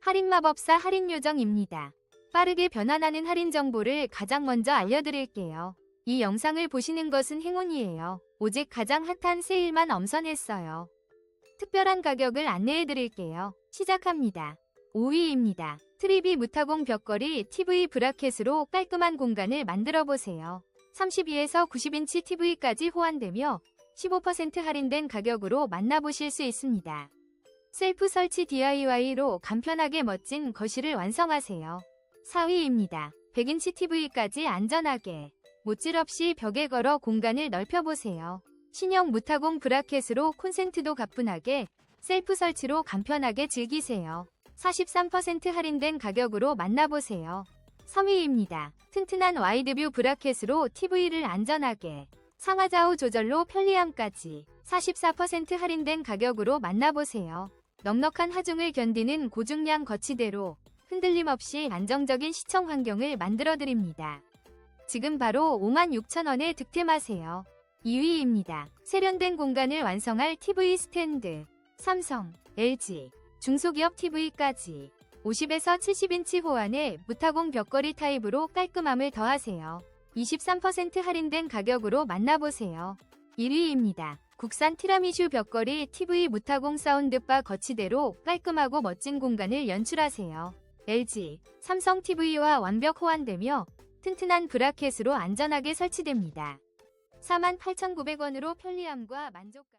할인마법사 할인요정입니다. 빠르게 변환하는 할인 정보를 가장 먼저 알려드릴게요. 이 영상을 보시는 것은 행운이에요. 오직 가장 핫한 세일만 엄선했어요. 특별한 가격을 안내해드릴게요. 시작합니다. 5위입니다. 트리비 무타공 벽걸이 TV 브라켓으로 깔끔한 공간을 만들어 보세요. 32에서 90인치 TV까지 호환되며 15% 할인된 가격으로 만나보실 수 있습니다. 셀프 설치 DIY로 간편하게 멋진 거실을 완성하세요. 4위입니다. 100인치 TV까지 안전하게 못질 없이 벽에 걸어 공간을 넓혀보세요. 신형 무타공 브라켓으로 콘센트도 가뿐하게 셀프 설치로 간편하게 즐기세요. 43% 할인된 가격으로 만나보세요. 3위입니다. 튼튼한 와이드뷰 브라켓으로 TV를 안전하게 상하좌우 조절로 편리함까지 44% 할인된 가격으로 만나보세요. 넉넉한 하중을 견디는 고중량 거치대로 흔들림 없이 안정적인 시청 환경을 만들어드립니다. 지금 바로 56,000원에 득템하세요. 2위입니다. 세련된 공간을 완성할 TV 스탠드. 삼성, LG, 중소기업 TV까지 50에서 70인치 호환에 무타공 벽걸이 타입으로 깔끔함을 더하세요. 23% 할인된 가격으로 만나보세요. 1위입니다. 국산 티라미슈 벽걸이 TV 무타공 사운드바 거치대로 깔끔하고 멋진 공간을 연출하세요. LG, 삼성 TV와 완벽 호환되며 튼튼한 브라켓으로 안전하게 설치됩니다. 48,900원으로 편리함과 만족감